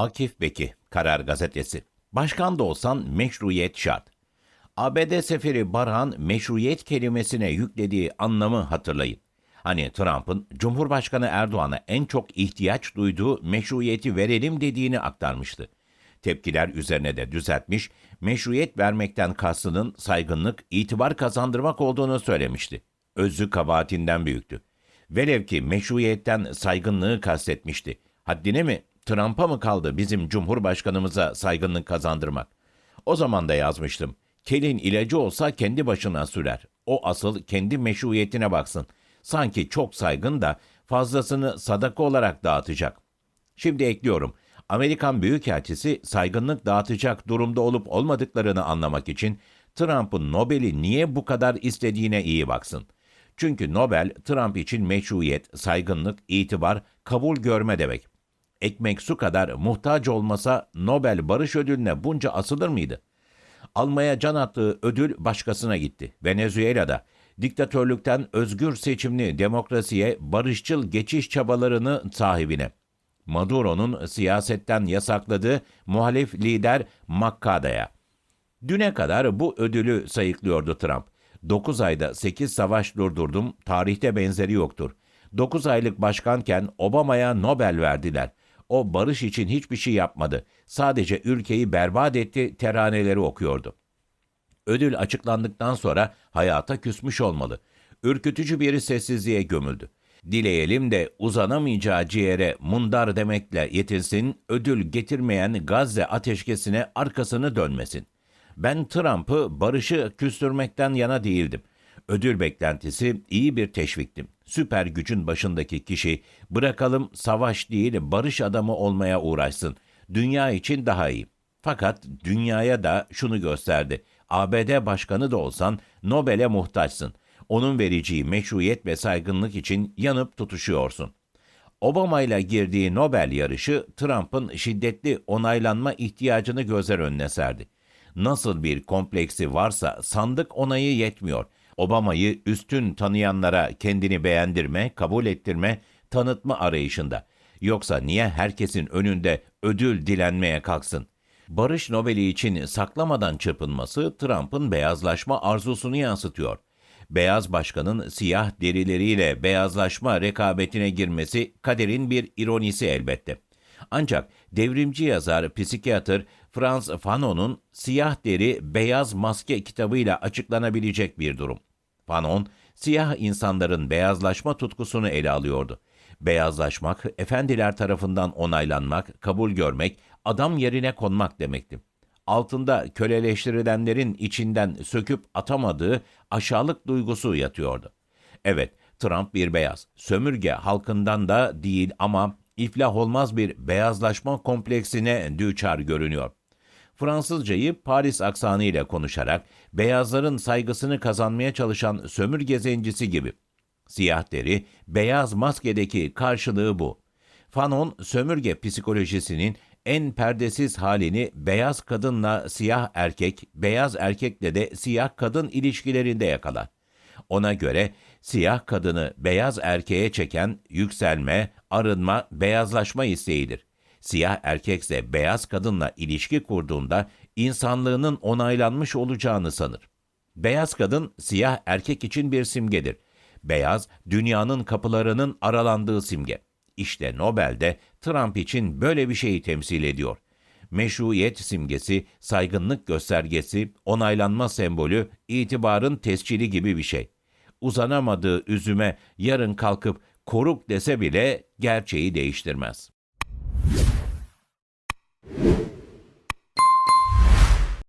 Akif Beki, Karar Gazetesi. Başkan da olsan meşruiyet şart. ABD seferi Barhan meşruiyet kelimesine yüklediği anlamı hatırlayın. Hani Trump'ın Cumhurbaşkanı Erdoğan'a en çok ihtiyaç duyduğu meşruiyeti verelim dediğini aktarmıştı. Tepkiler üzerine de düzeltmiş, meşruiyet vermekten kastının saygınlık, itibar kazandırmak olduğunu söylemişti. Özü kabahatinden büyüktü. Velev ki meşruiyetten saygınlığı kastetmişti. Haddine mi, Trump'a mı kaldı bizim Cumhurbaşkanımıza saygınlık kazandırmak? O zaman da yazmıştım. Kelin ilacı olsa kendi başına sürer. O asıl kendi meşruiyetine baksın. Sanki çok saygın da fazlasını sadaka olarak dağıtacak. Şimdi ekliyorum. Amerikan Büyükelçisi saygınlık dağıtacak durumda olup olmadıklarını anlamak için Trump'ın Nobel'i niye bu kadar istediğine iyi baksın. Çünkü Nobel Trump için meşruiyet, saygınlık, itibar, kabul görme demek. Ekmek su kadar muhtaç olmasa Nobel Barış Ödülü'ne bunca asılır mıydı? Almaya can attığı ödül başkasına gitti. Venezuela'da diktatörlükten özgür seçimli demokrasiye barışçıl geçiş çabalarını sahibine. Maduro'nun siyasetten yasakladığı muhalif lider Makkada'ya. Düne kadar bu ödülü sayıklıyordu Trump. 9 ayda 8 savaş durdurdum, tarihte benzeri yoktur. 9 aylık başkanken Obama'ya Nobel verdiler. O barış için hiçbir şey yapmadı. Sadece ülkeyi berbat etti, teraneleri okuyordu. Ödül açıklandıktan sonra hayata küsmüş olmalı. Ürkütücü bir sessizliğe gömüldü. Dileyelim de uzanamayacağı ciğere mundar demekle yetinsin, ödül getirmeyen Gazze ateşkesine arkasını dönmesin. Ben Trump'ı barışı küstürmekten yana değildim. Ödül beklentisi iyi bir teşviktim. Süper gücün başındaki kişi bırakalım savaş değil barış adamı olmaya uğraşsın. Dünya için daha iyi. Fakat dünyaya da şunu gösterdi. ABD başkanı da olsan Nobel'e muhtaçsın. Onun vereceği meşruiyet ve saygınlık için yanıp tutuşuyorsun. Obama ile girdiği Nobel yarışı Trump'ın şiddetli onaylanma ihtiyacını gözler önüne serdi. Nasıl bir kompleksi varsa sandık onayı yetmiyor. Obama'yı üstün tanıyanlara kendini beğendirme, kabul ettirme, tanıtma arayışında. Yoksa niye herkesin önünde ödül dilenmeye kalksın? Barış Nobel'i için saklamadan çırpınması Trump'ın beyazlaşma arzusunu yansıtıyor. Beyaz başkanın siyah derileriyle beyazlaşma rekabetine girmesi kaderin bir ironisi elbette. Ancak devrimci yazar, psikiyatr Franz Fanon'un Siyah Deri Beyaz Maske kitabıyla açıklanabilecek bir durum. Fanon, siyah insanların beyazlaşma tutkusunu ele alıyordu. Beyazlaşmak, efendiler tarafından onaylanmak, kabul görmek, adam yerine konmak demekti. Altında köleleştirilenlerin içinden söküp atamadığı aşağılık duygusu yatıyordu. Evet, Trump bir beyaz, sömürge halkından da değil ama iflah olmaz bir beyazlaşma kompleksine düçar görünüyor. Fransızcayı Paris aksanı ile konuşarak beyazların saygısını kazanmaya çalışan sömürge zencisi gibi. Siyah deri, beyaz maskedeki karşılığı bu. Fanon, sömürge psikolojisinin en perdesiz halini beyaz kadınla siyah erkek, beyaz erkekle de siyah kadın ilişkilerinde yakalar. Ona göre siyah kadını beyaz erkeğe çeken yükselme, arınma, beyazlaşma isteğidir. Siyah erkekse beyaz kadınla ilişki kurduğunda insanlığının onaylanmış olacağını sanır. Beyaz kadın siyah erkek için bir simgedir. Beyaz, dünyanın kapılarının aralandığı simge. İşte Nobel'de Trump için böyle bir şeyi temsil ediyor. Meşruiyet simgesi, saygınlık göstergesi, onaylanma sembolü, itibarın tescili gibi bir şey. Uzanamadığı üzüme yarın kalkıp koruk dese bile gerçeği değiştirmez.